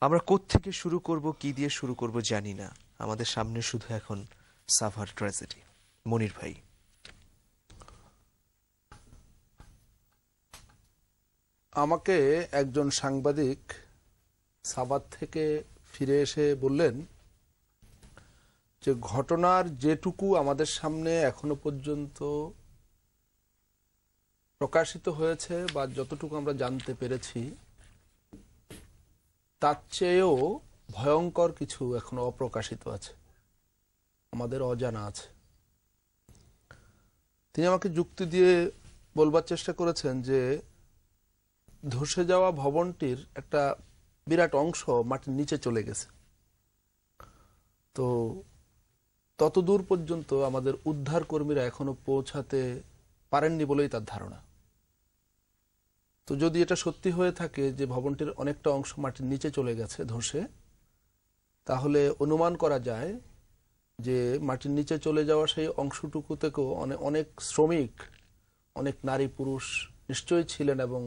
আমরা কোত্থেকে শুরু করব, কি দিয়ে শুরু করব জানি না। আমাদের সামনে শুধু এখন সাভার ট্র্যাজেডি। মনির ভাই। আমাকে একজন সাংবাদিক সাবাত থেকে ফিরে এসে বললেন যে, ঘটনার যেটুকু আমাদের সামনে এখনও পর্যন্ত প্রকাশিত হয়েছে বা যতটুকু আমরা জানতে পেরেছি তার চেয়েও ভয়ঙ্কর কিছু এখনও অপ্রকাশিত আছে। আমাদের অজানা আছে। তিনি আমাকে যুক্তি দিয়ে বলবার চেষ্টা করেছেন যে, ধসে যাওয়া ভবনটির একটা বিরাট অংশ মাটির নিচে চলে গেছে। তো তত দূর পর্যন্ত আমাদের উদ্ধার কর্মীরা এখনও পৌঁছাতে পারেননি বলেই তার ধারণা। তো যদি এটা সত্যি হয়ে থাকে যে ভবনটির অনেকটা অংশ মাটির নিচে চলে গেছে ধসে, তাহলে অনুমান করা যায় যে মাটির নিচে চলে যাওয়া সেই অংশটুকু থেকেও অনেক অনেক শ্রমিক, অনেক নারী পুরুষ নিশ্চয়ই ছিলেন এবং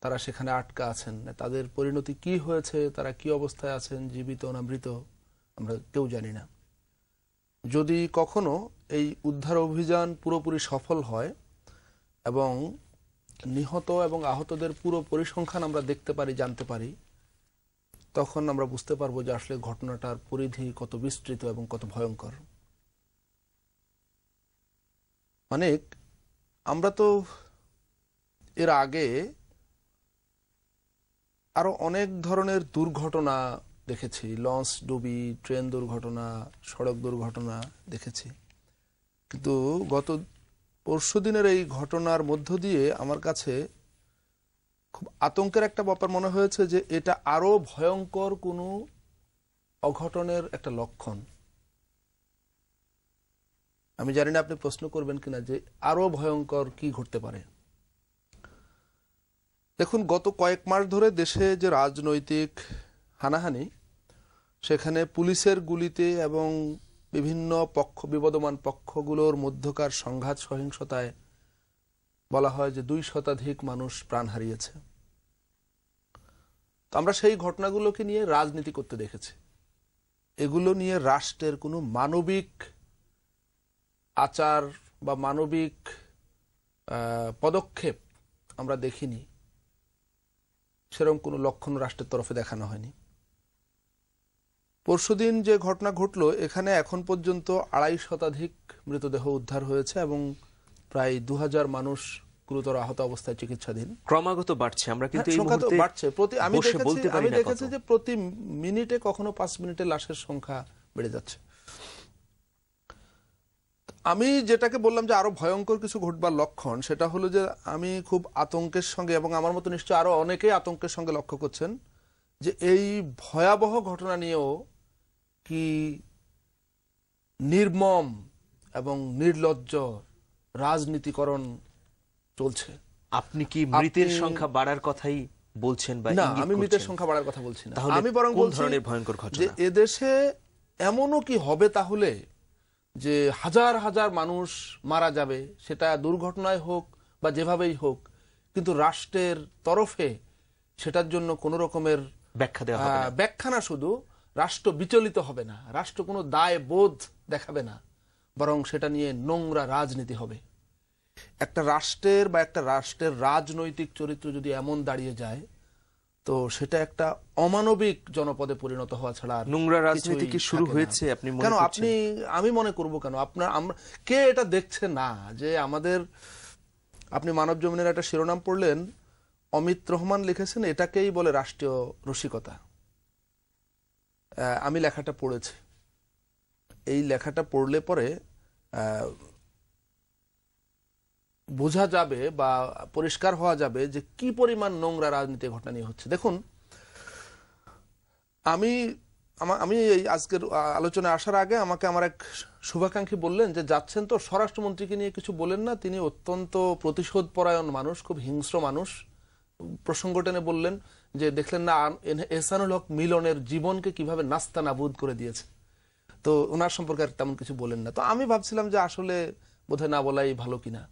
তারা সেখানে আটকা আছেন। তাদের পরিণতি কি হয়েছে, তারা কি অবস্থায় আছেন, জীবিত না মৃত, আমরা কেউ জানি না। যদি কখনো এই উদ্ধার অভিযান পুরোপুরি সফল হয় এবং নিহত এবং আহতদের পুরো পরিসংখ্যান আমরা দেখতে পারি, জানতে পারি। তখন আমরা বুঝতে পারব যে আসলে ঘটনাটার পরিধি কত বিস্তৃত এবং কত ভয়ঙ্কর। অনেক, আমরা তো এর আগে আরও অনেক ধরনের দুর্ঘটনা দেখেছি। লঞ্চ ডুবি, ট্রেন দুর্ঘটনা, সড়ক দুর্ঘটনা দেখেছি। কিন্তু গত পরশু দিনের এই ঘটনার মধ্য দিয়ে আমার কাছে খুব আতঙ্কের একটা ব্যাপার মনে হয়েছে যে এটা আরও ভয়ঙ্কর কোনো অঘটনের একটা লক্ষণ। আমি জানি না আপনি প্রশ্ন করবেন কিনা যে আরও ভয়ঙ্কর কি ঘটতে পারে। দেখুন, গত কয়েক মাস ধরে দেশে যে রাজনৈতিক হানাহানি, সেখানে পুলিশের গুলিতে এবং বিভিন্ন পক্ষ, বিবদমান পক্ষগুলোর মধ্যকার সংঘাত সহিংসতায় বলা হয় যে দুই শতাধিক মানুষ প্রাণ হারিয়েছে। তো আমরা সেই ঘটনাগুলোকে নিয়ে রাজনীতি করতে দেখেছি। এগুলো নিয়ে রাষ্ট্রের কোনো মানবিক আচার বা মানবিক পদক্ষেপ আমরা দেখিনি। সেরকম কোনো লক্ষণ রাষ্ট্রের তরফে দেখানো হয়নি। পরশুদিন যে ঘটনা ঘটলো এখানে এখন পর্যন্ত আড়াই শতাধিক মৃতদেহ উদ্ধার হয়েছে এবং প্রায় দু মানুষ গুরুতর আহত অবস্থায় চিকিৎসাধীন। ক্রমাগত বাড়ছে। আমরা কিন্তু এই মুহূর্তে বাড়ছে। প্রতি আমি দেখেছি আমি দেখেছি যে প্রতি মিনিটে কখনো পাঁচ মিনিটে লাশের সংখ্যা বেড়ে যাচ্ছে। আমি যেটাকে বললাম যে আরও ভয়ঙ্কর কিছু ঘটবার লক্ষণ সেটা হলো যে আমি খুব আতঙ্কের সঙ্গে এবং আমার মতো নিশ্চয় আরও অনেকেই আতঙ্কের সঙ্গে লক্ষ্য করছেন যে এই ভয়াবহ ঘটনা নিয়েও কি নির্মম এবং নির্লজ্জ রাজনীতিকরণ চলছে। আপনি কি মৃতের সংখ্যা বাড়ার কথাই বলছেন বা না আমি মৃতের সংখ্যা বাড়ার কথা বলছি না। আমি বরং কোন বলছি ধরনের ভয়ঙ্কর ঘটনা? যে এদেশে এমনও কি হবে তাহলে যে হাজার হাজার মানুষ মারা যাবে সেটা দুর্ঘটনায় হোক বা যেভাবেই হোক কিন্তু রাষ্ট্রের তরফে সেটার জন্য কোনো রকমের ব্যাখ্যা দেওয়া ব্যাখ্যা না শুধু রাষ্ট্র বিচলিত হবে না রাষ্ট্র কোনো দায় বোধ দেখাবে না বরং সেটা নিয়ে নোংরা রাজনীতি হবে। একটা রাষ্ট্রের বা একটা রাষ্ট্রের রাজনৈতিক চরিত্র যদি এমন দাঁড়িয়ে যায় তো সেটা একটা অমানবিক জনপদে পরিণত হওয়া ছাড়া নোংরা রাজনীতি কি শুরু হয়েছে আপনি কেন আপনি আমি মনে করব কেন? আপনার আমরা কে এটা দেখছে না যে আমাদের আপনি মানব জমিনের একটা শিরোনাম পড়লেন অমিত রহমান লিখেছেন এটাকেই বলে রাষ্ট্রীয় রসিকতা। আমি লেখাটা পড়েছি। এই লেখাটা পড়লে পরে বোঝা যাবে বা পরিষ্কার হওয়া যাবে যে কি পরিমাণ নোংরা রাজনীতি ঘটনা নিয়ে হচ্ছে। দেখুন, আমি, আমা- এই আজকের আলোচনায় আসার আগে আমাকে আমার এক শুভাকাঙ্ক্ষী বললেন যে যাচ্ছেন তো স্বরাষ্ট্রমন্ত্রীকে নিয়ে কিছু বলেন না। তিনি অত্যন্ত প্রতিশোধ পরায়ণ মানুষ, খুব হিংস্র মানুষ। প্রসঙ্গ টেনে বললেন যে দেখলেন না এহসানুল হক মিলনের জীবনকে কীভাবে নাস্তা নাবুদ করে দিয়েছে তো ওনার সম্পর্কে আর তেমন কিছু বলেন না তো আমি ভাবছিলাম যে আসলে বোধহয় না বলাই ভালো কিনা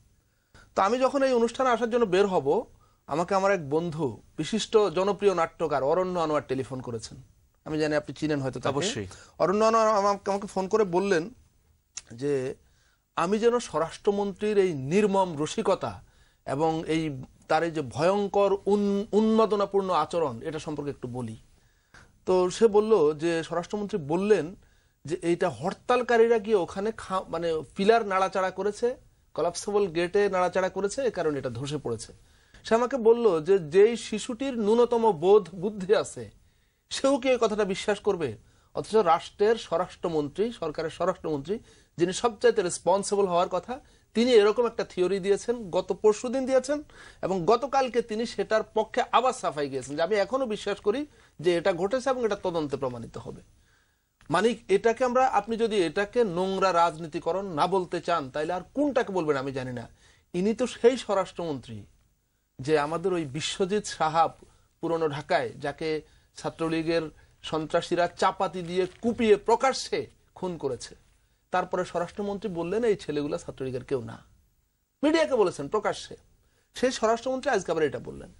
তো আমি যখন এই অনুষ্ঠানে আসার জন্য বের হব আমাকে আমার এক বন্ধু বিশিষ্ট জনপ্রিয় নাট্যকার অরণ্য আনোয়ার টেলিফোন করেছেন আমি জানি আপনি চিনেন হয়তো। অবশ্যই। অরণ্য আনোয়ার আমাকে আমাকে ফোন করে বললেন যে আমি যেন স্বরাষ্ট্রমন্ত্রীর এই নির্মম রসিকতা এবং এই তার এই যে ভয়ঙ্কর উন্মাদনাপূর্ণ আচরণ, এটা সম্পর্কে একটু বলি। তো সে বলল যে, স্বরাষ্ট্রমন্ত্রী বললেন যে, এইটা হরতালকারীরা গিয়ে ওখানে মানে পিলার নাড়াচাড়া করেছে কলাপসেবল গেটে নাড়াচাড়া করেছে, এ কারণে এটা ধসে পড়েছে। সে আমাকে বলল যে, যেই শিশুটির ন্যূনতম বোধ বুদ্ধি আছে, সেও কি এই কথাটা বিশ্বাস করবে? অথচ রাষ্ট্রের স্বরাষ্ট্রমন্ত্রী, সরকারের স্বরাষ্ট্রমন্ত্রী, যিনি সবচাইতে রেসপন্সিবল হওয়ার কথা তিনি এরকম একটা থিওরি দিয়েছেন, গত পরশুদিন দিয়েছেন, এবং গতকালকে তিনি সেটার পক্ষে আবার সাফাই গিয়েছেন যে আমি এখনও বিশ্বাস করি যে এটা ঘটেছে এবং এটা তদন্তে প্রমাণিত হবে। মানে এটাকে আমরা, আপনি যদি এটাকে নোংরা রাজনীতিকরণ না বলতে চান তাহলে আর কোনটাকে বলবেন আমি জানি না। ইনি তো সেই স্বরাষ্ট্রমন্ত্রী যে আমাদের ওই বিশ্বজিৎ সাহাব পুরনো ঢাকায়, যাকে ছাত্রলীগের সন্ত্রাসীরা চাপাতি দিয়ে কুপিয়ে প্রকাশ্যে খুন করেছে। তারপরে স্বরাষ্ট্রমন্ত্রী বললেন, এই ছেলেগুলা ছাত্রলীগের কেউ না। মিডিয়াকে বলেছেন, প্রকাশ্যে। সেই স্বরাষ্ট্রমন্ত্রী আজকে আবার এটা বললেন।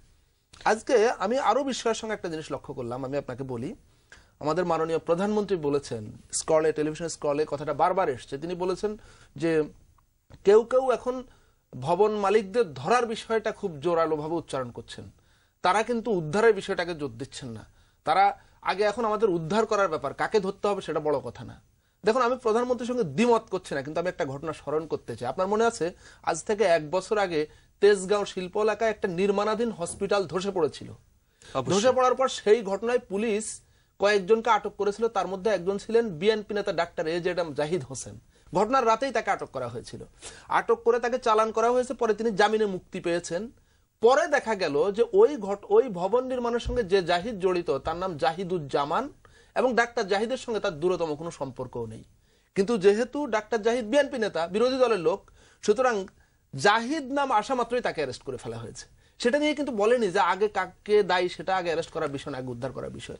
আজকে আমি আরও বিস্ময়ের সঙ্গে একটা জিনিস লক্ষ্য করলাম, আমি আপনাকে বলি। আমাদের মাননীয় প্রধানমন্ত্রী বলেছেন, স্কলে, টেলিভিশন স্কলে কথাটা বারবার এসছে। তিনি বলেছেন যে, কেউ কেউ এখন ভবন মালিকদের ধরার বিষয়টা খুব জোরালোভাবে উচ্চারণ করছেন। তারা কিন্তু উদ্ধারের বিষয়টাকে জোর দিচ্ছেন না। তারা আগে এখন আমাদের উদ্ধার করার ব্যাপার, কাকে ধরতে হবে সেটা বড় কথা না। দেখুন আমি প্রধানমন্ত্রীর সঙ্গে দ্বিমত করছি না কিন্তু আমি একটা ঘটনা স্মরণ করতে চাই। আপনার মনে আছে আজ থেকে এক বছর আগে তেজগাঁও শিল্প এলাকায় একটা নির্মাণাধীন হসপিটাল ধসে পড়েছিল। ধসে পড়ার পর সেই ঘটনায় পুলিশ কয়েকজনকে আটক করেছিল। তার মধ্যে একজন ছিলেন বিএনপি নেতা doctor A Z M Zahid Hossain. ঘটনার রাতেই তাকে আটক করা হয়েছিল। আটক করে তাকে চালান করা হয়েছে পরে তিনি জামিনে মুক্তি পেয়েছেন। পরে দেখা গেল যে ওই ঘট ওই ভবন নির্মাণের সঙ্গে যে জাহিদ জড়িত তার নাম জাহিদুজ্জামান এবং ডাক্তার জাহিদের সঙ্গে তার দূরতম কোনো সম্পর্কও নেই। কিন্তু যেহেতু ডাক্তার জাহিদ বিএনপি নেতা বিরোধী দলের লোক সুতরাং জাহিদ নাম আসা মাত্রই তাকে অ্যারেস্ট করে ফেলা হয়েছে। সেটা নিয়ে কিন্তু বলেনি যে আগে কাকে দায়ী সেটা আগে অ্যারেস্ট করার বিষয় না আগে উদ্ধার করার বিষয়।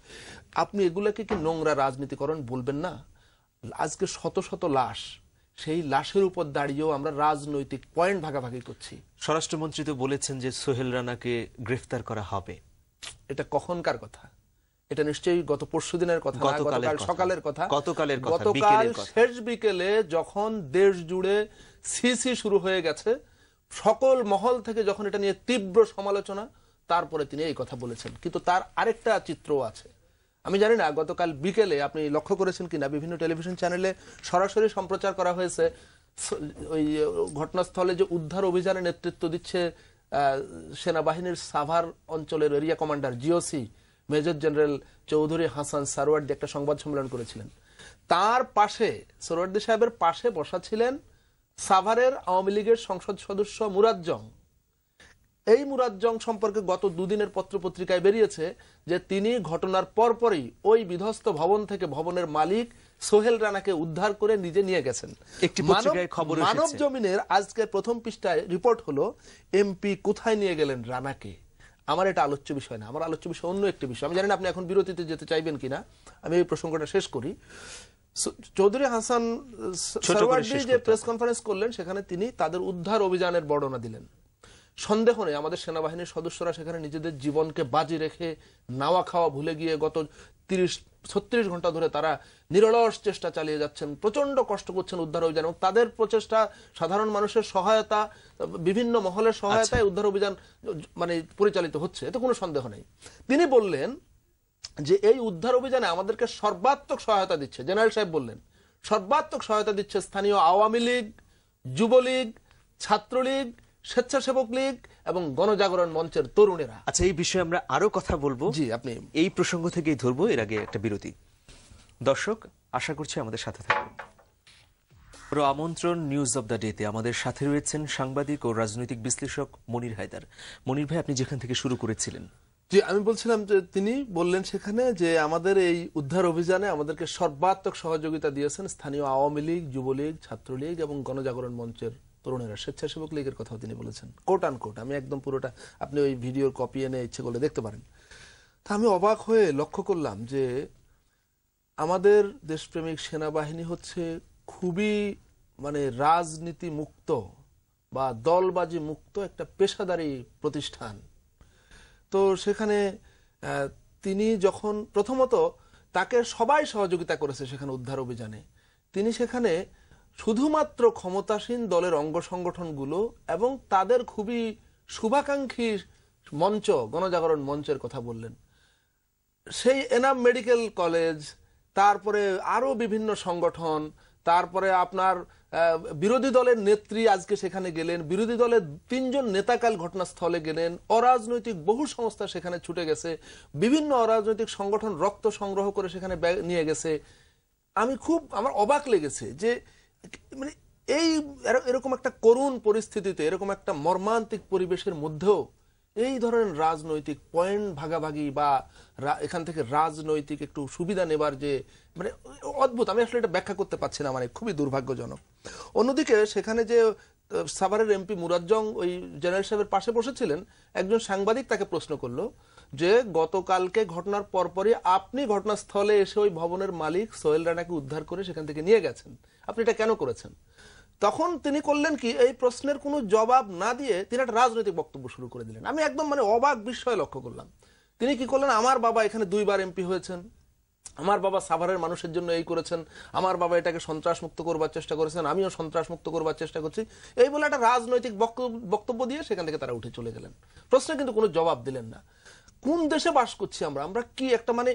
আপনি এগুলোকে কি নোংরা রাজনীতিকরণ বলবেন না? আজকে শত শত লাশ সেই লাশের উপর দাঁড়িয়েও আমরা রাজনৈতিক পয়েন্ট ভাগাভাগি করছি। স্বরাষ্ট্রমন্ত্রী তো বলেছেন যে সোহেল রানাকে গ্রেফতার করা হবে। এটা কখনকার কথা। এটা নিশ্চয়ই গত পরশু দিনের কথা গতকাল সকালের কথা। গতকালের গতকাল শেষ বিকেলে যখন দেশ জুড়ে সিসি শুরু হয়ে গেছে সকল মহল থেকে যখন এটা নিয়ে তীব্র সমালোচনা তারপরে তিনি এই কথা বলেছেন। কিন্তু তার আরেকটা চিত্রও আছে। আমি জানি না গতকাল বিকেলে আপনি লক্ষ্য করেছেন কিনা বিভিন্ন টেলিভিশন চ্যানেলে সরাসরি সম্প্রচার করা হয়েছে ওই ঘটনাস্থলে যে উদ্ধার অভিযানে নেতৃত্ব দিচ্ছে আহ, সেনাবাহিনীর সাভার অঞ্চলের area commander GOC. Major general Chowdhury Hasan Sarwardi একটা সংবাদ সম্মেলন করেছিলেন। তার পাশে সরওয়ার্দি সাহেবের পাশে বসা ছিলেন সাভারের আওয়ামী লীগের সংসদ সদস্য মুরাজ্জং এই মুরাজ্জং সম্পর্কে গত দুদিনের পত্রপত্রিকায় বেরিয়েছে যে তিনি ঘটনার পরপরই ওই বিধ্বস্ত ভবন থেকে ভবনের মালিক সোহেল রানাকে উদ্ধার করে নিজে নিয়ে গেছেন। একটি মানব- জমিনের আজকে প্রথম পৃষ্ঠায় রিপোর্ট হলো এমপি কোথায় নিয়ে গেলেন রানাকে? আমার এটা আলোচ্য বিষয় না আমার আলোচ্য বিষয় অন্য একটি বিষয়। আমি জানি না আপনি এখন বিরতিতে যেতে চাইবেন কিনা আমি এই প্রসঙ্গটা শেষ করি। চৌধুরী হাসান শেষ যে প্রেস কনফারেন্স করলেন সেখানে তিনি তাদের উদ্ধার অভিযানের বর্ণনা দিলেন। সন্দেহ নেই আমাদের সেনাবাহিনীর সদস্যরা সেখানে নিজেদের জীবনকে বাজি রেখে নাওয়া খাওয়া ভুলে গিয়ে গত তিরিশ ছত্রিশ ঘণ্টা ধরে তারা নিরলস চেষ্টা চালিয়ে যাচ্ছেন প্রচণ্ড কষ্ট করছেন উদ্ধার অভিযান এবং তাদের প্রচেষ্টা সাধারণ মানুষের সহায়তা বিভিন্ন মহলের সহায়তায় উদ্ধার অভিযান মানে পরিচালিত হচ্ছে এতে কোনো সন্দেহ নেই। তিনি বললেন যে এই উদ্ধার অভিযানে আমাদেরকে সর্বাত্মক সহায়তা দিচ্ছে জেনারেল সাহেব বললেন সর্বাত্মক সহায়তা দিচ্ছে স্থানীয় আওয়ামী লীগ যুবলীগ ছাত্রলীগ স্বেচ্ছাসেবক লীগ এবং গণজাগরণ মঞ্চের তরুণেরা। আচ্ছা এই বিষয়ে আমরা আরও কথা বলব। জি আপনি এই প্রসঙ্গ থেকেই ধরবো এর আগে একটা বিরতি। দর্শক আশা করছি আমাদের সাথে থাকবেন আমন্ত্রণ নিউজ অব দ্য ডেতে আমাদের সাথে রয়েছেন সাংবাদিক ও রাজনৈতিক বিশ্লেষক মনির হায়দার। মনির ভাই আপনি যেখান থেকে শুরু করেছিলেন? জি আমি বলছিলাম যে তিনি বললেন সেখানে যে আমাদের এই উদ্ধার অভিযানে আমাদেরকে সর্বাত্মক সহযোগিতা দিয়েছেন স্থানীয় আওয়ামী লীগ যুবলীগ ছাত্রলীগ এবং গণজাগরণ মঞ্চের তরুণেরা স্বেচ্ছাসেবক লীগের কথাও তিনি বলেছেন। কোট আন কোট আমি একদম পুরোটা, আপনি ওই ভিডিওর কপি এনে ইচ্ছে করলে দেখতে পারেন। তা আমি অবাক হয়ে লক্ষ্য করলাম যে আমাদের দেশপ্রেমিক সেনাবাহিনী হচ্ছে খুবই মানে রাজনীতি মুক্ত বা দলবাজি মুক্ত একটা পেশাদারী প্রতিষ্ঠান। তো সেখানে তিনি যখন প্রথমত তাকে সবাই সহযোগিতা করেছে সেখানে উদ্ধার অভিযানে, তিনি সেখানে শুধুমাত্র ক্ষমতাসীন দলের অঙ্গ সংগঠনগুলো এবং তাদের খুবই শুভাকাঙ্ক্ষী মঞ্চ, গণজাগরণ মঞ্চের কথা বললেন। সেই এনাম মেডিকেল কলেজ, তারপরে আরও বিভিন্ন সংগঠন, তারপরে আপনার বিরোধী দলের নেত্রী আজকে সেখানে গেলেন, বিরোধী দলের তিনজন নেতাকাল ঘটনাস্থলে গেলেন, অরাজনৈতিক বহু সংস্থা সেখানে ছুটে গেছে, বিভিন্ন অরাজনৈতিক সংগঠন রক্ত সংগ্রহ করে সেখানে নিয়ে গেছে। আমি খুব, আমার অবাক লেগেছে যে মানে এই এরকম একটা করুণ পরিস্থিতিতে, এরকম একটা মর্মান্তিক পরিবেশের মধ্যেও এই ধরনের রাজনৈতিক পয়েন্ট ভাগাভাগি বা এখান থেকে রাজনৈতিক একটু সুবিধা নেবার যে মানে অদ্ভুত, আমি আসলে এটা ব্যাখ্যা করতে পারছি না মানে খুবই দুর্ভাগ্যজনক। অন্যদিকে সেখানে যে সাভারের এমপি মুরাজ্জং ওই জেনারেল সাহেবের পাশে বসেছিলেন, একজন সাংবাদিক তাকে প্রশ্ন করল যে, গতকালকে ঘটনার পরপরই আপনি ঘটনাস্থলে এসে ওই ভবনের মালিক সোহেল রানাকে উদ্ধার করে সেখান থেকে নিয়ে গেছেন? আপনি এটা কেন করেছেন? তখন তিনি করলেন কি, এই প্রশ্নের কোনো জবাব না দিয়ে তিনি একটা রাজনৈতিক বক্তব্য শুরু করে দিলেন। আমি একদম মানে অবাক বিস্ময় লক্ষ্য করলাম। তিনি কি করলেন, আমার বাবা এখানে দুইবার এমপি হয়েছেন, আমার বাবা সাভারের মানুষের জন্য এই করেছেন, আমার বাবা এটাকে সন্ত্রাস মুক্ত করবার চেষ্টা করেছেন, আমিও সন্ত্রাস মুক্ত করবার চেষ্টা করছি। এই বলে একটা রাজনৈতিক বক্তব্য দিয়ে সেখান থেকে তারা উঠে চলে গেলেন। প্রশ্নে কিন্তু কোনো জবাব দিলেন না। কোন দেশে বাস করছি আমরা? আমরা কি একটা মানে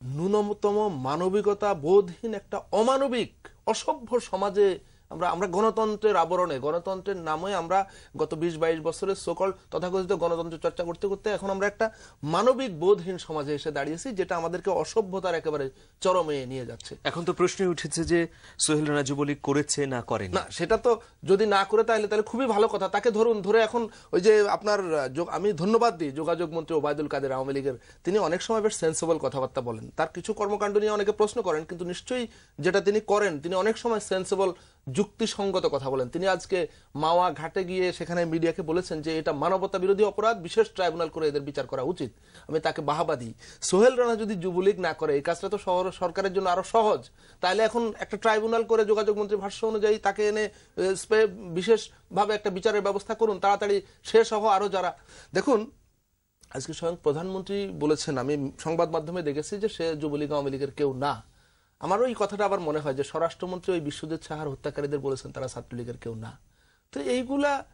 ন্যূনতম মানবিকতা বোধহীন একটা অমানবিক অসভ্য সমাজে আমরা আমরা গণতন্ত্রের আবরণে গণতন্ত্রের নামে আমরা গত বিশ বাইশ বছরের সকল তথাকথিত গণতন্ত্র চর্চা করতে করতে এখন আমরা একটা মানবিক বোধহীন সমাজে এসে দাঁড়িয়েছি যেটা আমাদেরকে অসভ্যতার একেবারে চরমে নিয়ে যাচ্ছে। এখন তো প্রশ্ন উঠেছে যে সোহেল রানা যুবলীগ করেছে না করেনি? না সেটা তো যদি না করে তাহলে তাহলে খুবই ভালো কথা। তাকে ধরুন ধরে এখন ওই যে আপনার আমি ধন্যবাদ দিই যোগাযোগ মন্ত্রী ওবায়দুল কাদের আওয়ামী লীগের। তিনি অনেক সময় বেশ সেন্সেবল কথাবার্তা বলেন। তার কিছু কর্মকাণ্ড নিয়ে অনেকে প্রশ্ন করেন কিন্তু নিশ্চয়ই যেটা তিনি করেন তিনি অনেক সময় সেন্সেবল যুক্তিসঙ্গত কথা বলেন। তিনি আজকে মাওয়া ঘাটে গিয়ে সেখানে মিডিয়াকে বলেছেন যে এটা মানবতা বিরোধী অপরাধ, বিশেষ ট্রাইব্যুনাল করে এদের বিচার করা উচিত। আমি তাকে বাহাবা দিই। সোহেল রানা যদি যুবলীগ না করে, এই কাজটা তো শহর, সরকারের জন্য আরও সহজ। তাহলে এখন একটা ট্রাইব্যুনাল করে যোগাযোগ মন্ত্রী ভাষ্য অনুযায়ী তাকে এনে বিশেষ ভাবে একটা বিচারের ব্যবস্থা করুন, তাড়াতাড়ি সে সহ আরও যারা। দেখুন, আজকে স্বয়ং প্রধানমন্ত্রী বলেছেন, আমি সংবাদ মাধ্যমে দেখেছি যে সে যুবলীগ, আওয়ামী লীগের কেউ না। আমার ওই কথাটা আবার মনে হয় যে স্বরাষ্ট্রমন্ত্রী ওই বিশ্বজিৎ সাহার হত্যাকারীদের বলেছেন, তারা ছাত্রলীগের কেউ না। তো এইগুলা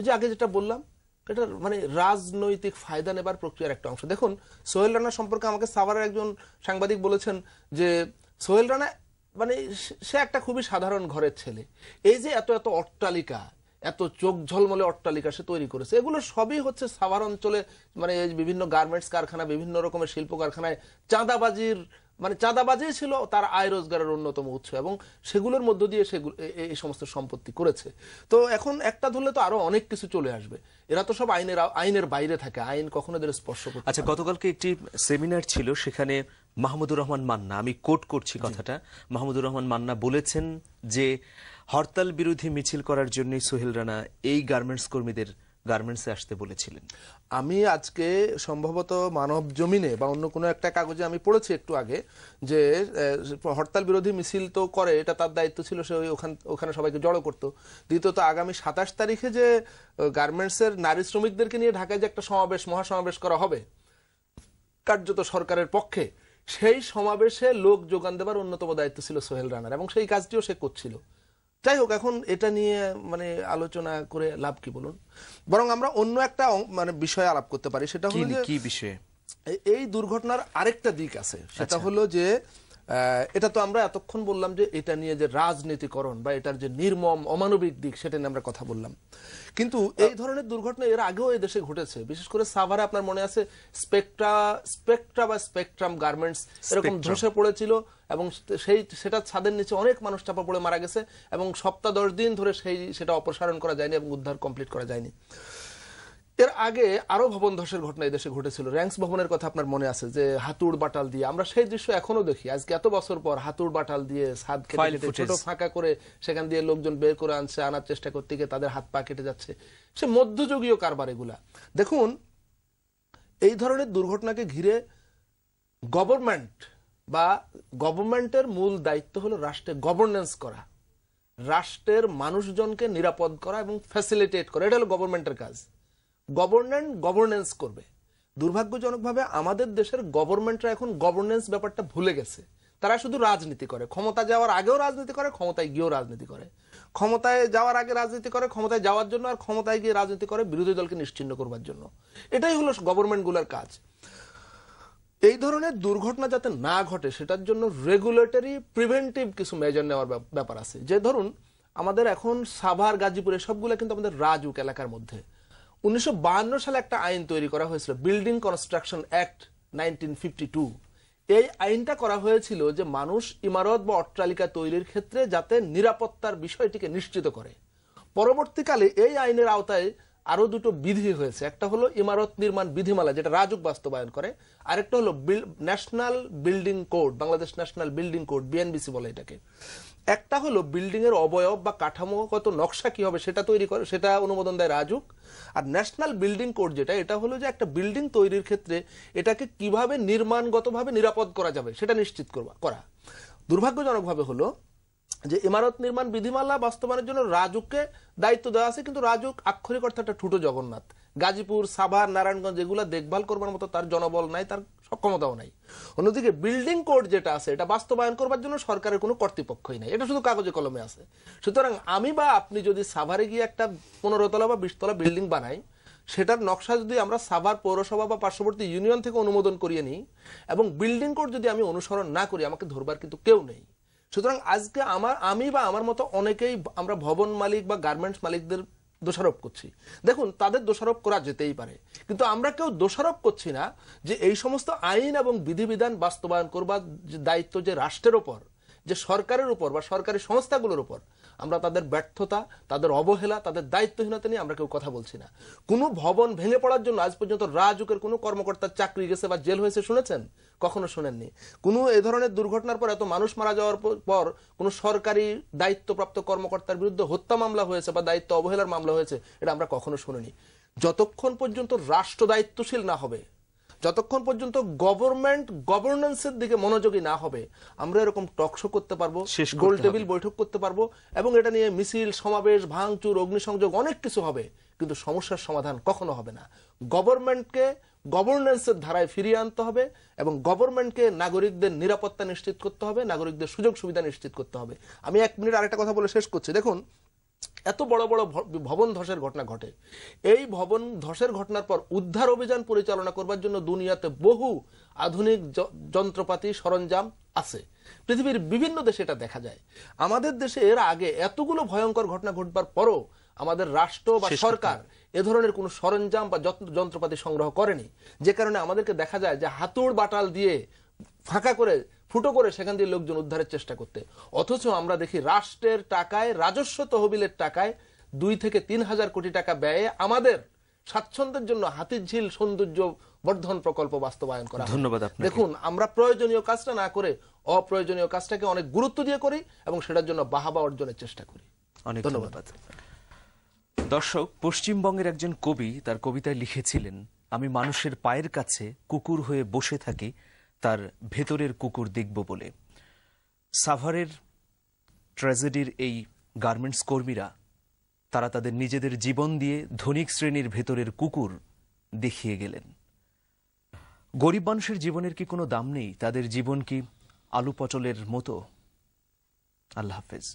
যে আগে যেটা বললাম, এটা মানে রাজনৈতিক ফায়দা নেবার প্রক্রিয়ার একটা অংশ। দেখুন, সোহেল রানা সম্পর্কে আমাকে সাভারের একজন সাংবাদিক বলেছেন যে সোহেল রানা মানে সে- একটা খুবই সাধারণ ঘরের ছেলে। এই যে এত এত অট্টালিকা, এত চোখ ঝলমলে অট্টালিকা সে তৈরি করেছে, এগুলো সবই হচ্ছে সাভার অঞ্চলে মানে বিভিন্ন গার্মেন্টস কারখানা, বিভিন্ন রকমের শিল্প কারখানায় চাঁদাবাজির মানে চাঁদাবাজি ছিল তার আয় রোজগারের অন্যতম উৎস এবং সেগুলোর মধ্য দিয়ে সেগুলো এই সমস্ত সম্পত্তি করেছে। তো এখন একটা ধরলে তো আরও অনেক কিছু চলে আসবে। এরা তো সব আইনের আইনের বাইরে থাকে আইন কখনো এদের স্পর্শ করতে আচ্ছা গতকালকে একটি সেমিনার ছিল সেখানে মাহমুদুর রহমান মান্না আমি কোট করছি কথাটা মাহমুদুর রহমান মান্না বলেছেন যে হরতাল বিরোধী মিছিল করার জন্যই সোহেল রানা এই গার্মেন্টস কর্মীদের গার্মেন্টসে আসতে বলেছিলেন। আমি আজকে সম্ভবত মানব জমিনে বা অন্য কোনো একটা কাগজে আমি পড়েছি একটু আগে যে হরতাল বিরোধী মিছিল তো করে, এটা তার দায়িত্ব ছিল, সে ওই ওখান, ওখানে সবাইকে জড়ো করতো। দ্বিতীয়ত আগামী সাতাশ তারিখে যে গার্মেন্টসের নারী শ্রমিকদেরকে নিয়ে ঢাকায় যে একটা সমাবেশ, মহাসমাবেশ করা হবে, কার্যত সরকারের পক্ষে, সেই সমাবেশে লোক যোগান দেবার অন্যতম দায়িত্ব ছিল সোহেল রানার এবং সেই কাজটিও সে করছিল। যাই হোক এখন এটা নিয়ে মানে আলোচনা করে লাভ কি বলুন? বরং আমরা অন্য একটা মানে বিষয় আলাপ করতে পারি। সেটা হলো কি বিষয়ে? এই- দুর্ঘটনার আরেকটা দিক আছে। সেটা হলো যে এটা তো আমরা এতক্ষণ বললাম যে এটা নিয়ে যে রাজনীতিকরণ বা এটার যে নির্মম অমানবিক দিক সেটা নিয়ে আমরা কথা বললাম। কিন্তু এই ধরনের দুর্ঘটনা এর আগেও এই দেশে ঘটেছে। বিশেষ করে সাভারে আপনার মনে আছে স্পেকট্রা স্পেকট্রা বা স্পেকট্রাম গার্মেন্টস এরকম ধসে পড়েছিল এবং সেই সেটা ছাদের নিচে অনেক মানুষ চাপা পড়ে মারা গেছে এবং সপ্তাহ দশ দিন ধরে সেই সেটা অপসারণ করা যায়নি এবং উদ্ধার কমপ্লিট করা যায়নি। এর আগে আরও ভবন ধসের ঘটনা এই দেশে ঘটেছিল। র্যাঙ্কস ভবনের কথা আপনার মনে আছে যে হাতুড় বাটাল দিয়ে আমরা সেই দৃশ্য এখনও দেখি। আজকে এত বছর পর হাতুড় বাটাল দিয়ে ছাদ কেটে। ছোট ফাঁকা করে সেখান দিয়ে লোকজন বের করে আনছে আনার চেষ্টা করতে গিয়ে তাদের হাত পা কেটে যাচ্ছে। সে মধ্যযুগীয় কারবার এগুলা। দেখুন এই ধরনের দুর্ঘটনাকে ঘিরে গভর্নমেন্ট বা গভর্নমেন্টের মূল দায়িত্ব হলো রাষ্ট্রে গভর্নেন্স করা। রাষ্ট্রের মানুষজনকে নিরাপদ করা এবং ফ্যাসিলিটেট করা। এটা হলো গভর্নমেন্টের কাজ। গভর্নমেন্ট গভর্নেন্স করবে। দুর্ভাগ্যজনকভাবে আমাদের দেশের গভর্নমেন্টরা এখন গভর্নেন্স ব্যাপারটা ভুলে গেছে। তারা শুধু রাজনীতি করে। ক্ষমতা যাওয়ার আগেও রাজনীতি করে, ক্ষমতায় গিয়েও রাজনীতি করে। ক্ষমতায় যাওয়ার আগে রাজনীতি করে, ক্ষমতায় যাওয়ার জন্য আর ক্ষমতায় গিয়ে রাজনীতি করে বিরোধী দলকে নিশ্চিন্ন করবার জন্য। এটাই হলো গভর্নমেন্টগুলোর কাজ। এই ধরনের দুর্ঘটনা যাতে না ঘটে, সেটার জন্য রেগুলেটরি প্রিভেন্টিভ কিছু মেজার নেওয়ার ব্যাপ- ব্যাপার আছে। যে ধরুন, আমাদের এখন সাভার, গাজীপুরে সবগুলো কিন্তু আমাদের রাজুক এলাকার মধ্যে। উনিশশো সালে একটা আইন তৈরি করা হয়েছিল বিল্ডিং কনস্ট্রাকশন অ্যাক্ট নাইনটিন এই আইনটা করা হয়েছিল যে মানুষ ইমারত বা অট্টালিকা তৈরির ক্ষেত্রে যাতে নিরাপত্তার বিষয়টিকে নিশ্চিত করে। পরবর্তীকালে এই আইনের আওতায় আরও দুটো বিধি হয়েছে। একটা হলো ইমারত নির্মাণ বিধিমালা, যেটা রাজুক বাস্তবায়ন করে। আরেকটা হলো national building code Bangladesh national building code BNBC বলে এটাকে। একটা হলো বিল্ডিং এর অবয়ব বা কাঠামোগত নকশা কি হবে সেটা তৈরি করে, সেটা অনুমোদন দেয় রাজুক। আর ন্যাশনাল বিল্ডিং কোড যেটা, এটা হলো যে একটা বিল্ডিং তৈরির ক্ষেত্রে এটাকে কীভাবে নির্মাণগতভাবে নিরাপদ করা যাবে সেটা নিশ্চিত করা। দুর্ভাগ্যজনকভাবে হলো যে ইমারত নির্মাণ বিধিমালা বাস্তবায়নের জন্য রাজুককে দায়িত্ব দেওয়া আছে, কিন্তু রাজুক আক্ষরিক অর্থে একটা ঠুটো জগন্নাথ। গাজীপুর, সাভার, নারায়ণগঞ্জ এগুলো দেখভাল করবার মতো তার জনবল নাই, তার সক্ষমতাও নাই। অন্যদিকে বিল্ডিং কোড যেটা আছে, এটা বাস্তবায়ন করবার জন্য সরকারের কোনো কর্তৃপক্ষই নাই। এটা শুধু কাগজে কলমে আছে। সুতরাং আমি বা আপনি যদি সাভারে গিয়ে একটা পনেরো তলা বা বিশতলা বিল্ডিং বানাই, সেটার নকশা যদি আমরা সাভার পৌরসভা বা পার্শ্ববর্তী ইউনিয়ন থেকে অনুমোদন করিয়ে নিই এবং বিল্ডিং কোড যদি আমি অনুসরণ না করি, আমাকে ধরবার কিন্তু কেউ নেই। সুতরাং আজকে আমার, আমি বা আমার মতো অনেকেই আমরা ভবন মালিক বা গার্মেন্টস মালিকদের দোষারোপ করছি। দেখুন, তাদের দোষারোপ করা যেতেই পারে। কিন্তু আমরা কেউ দোষারোপ করছি না যে এই সমস্ত আইন এবং বিধিবিধান বাস্তবায়ন করবার দায়িত্ব যে রাষ্ট্রের ওপর, যে সরকারের উপর বা সরকারি সংস্থাগুলোর উপর আমরা তাদের ব্যর্থতা, তাদের অবহেলা, তাদের দায়িত্বহীনতা নিয়ে আমরা কেউ কথা বলছি না। কোনো ভবন ভেঙে পড়ার জন্য আজ পর্যন্ত রাজুকের কোনো কর্মকর্তার চাকরি গেছে বা জেল হয়েছে শুনেছেন? কখনো শুনেননি? কোনো এ ধরনের দুর্ঘটনার পর এত মানুষ মারা যাওয়ার পর- কোনো সরকারি দায়িত্বপ্রাপ্ত কর্মকর্তার বিরুদ্ধে হত্যা মামলা হয়েছে বা দায়িত্ব অবহেলার মামলা হয়েছে, এটা আমরা কখনো শুনিনি। যতক্ষণ পর্যন্ত রাষ্ট্র দায়িত্বশীল না হবে যতক্ষণ পর্যন্ত গভর্নমেন্ট গভর্নেন্সের দিকে মনোযোগী না হবে আমরা এরকম টকশো করতে পারব গোল টেবিল বৈঠক করতে পারব এবং এটা নিয়ে মিছিল সমাবেশ ভাঙচুর অগ্নিসংযোগ অনেক কিছু হবে কিন্তু সমস্যার সমাধান কখনো হবে না। গভর্নমেন্টকে গভর্নেন্সের ধারায় ফিরিয়ে আনতে হবে এবং গভর্নমেন্টকে নাগরিকদের নিরাপত্তা নিশ্চিত করতে হবে নাগরিকদের সুযোগ সুবিধা নিশ্চিত করতে হবে। আমি এক মিনিট আরেকটা কথা বলে শেষ করছি। দেখুন এত বড় বড় ভবন ধসের ঘটনা ঘটে। এই ভবন ধসের ঘটনার পর উদ্ধার অভিযান পরিচালনা করবার জন্য দুনিয়াতে বহু আধুনিক যন্ত্রপাতি সরঞ্জাম আছে। পৃথিবীর বিভিন্ন দেশে এটা দেখা যায়। আমাদের দেশে এর আগে এতগুলো ভয়ঙ্কর ঘটনা ঘটবার পরও আমাদের রাষ্ট্র বা সরকার এ ধরনের কোনো সরঞ্জাম বা যন্ত্র- যন্ত্রপাতি সংগ্রহ করেনি। যে কারণে আমাদেরকে দেখা যায় যে হাতুড় বাটাল দিয়ে ফাঁকা করে ফুটো করে সেখান দিয়ে লোকজন উদ্ধারের চেষ্টা করতে। অথচ আমরা দেখি রাষ্ট্রের টাকায় রাজস্ব তহবিলের টাকায় দুই থেকে তিন হাজার কোটি টাকা ব্যয়ে আমাদের স্বাচ্ছন্দ্যের জন্য হাতির ঝিল সৌন্দর্য বর্ধন প্রকল্প বাস্তবায়ন করা ধন্যবাদ দেখুন আমরা প্রয়োজনীয় কাজটা না করে অপ্রয়োজনীয় কাজটাকে অনেক গুরুত্ব দিয়ে করি এবং সেটার জন্য বাহাবা অর্জনের চেষ্টা করি। অনেক ধন্যবাদ। ধন্যবাদ। দর্শক পশ্চিমবঙ্গের একজন কবি তার কবিতায় লিখেছিলেন আমি মানুষের পায়ের কাছে কুকুর হয়ে বসে থাকি তার ভেতরের কুকুর দেখব বলে। সাভারের ট্র্যাজেডির এই গার্মেন্টস কর্মীরা, তারা তাদের নিজেদের জীবন দিয়ে ধনিক শ্রেণির ভেতরের কুকুর দেখিয়ে গেলেন। গরিব মানুষের জীবনের কি কোনো দাম নেই? তাদের জীবন কি আলু পটলের মতো? আল্লাহ হাফেজ।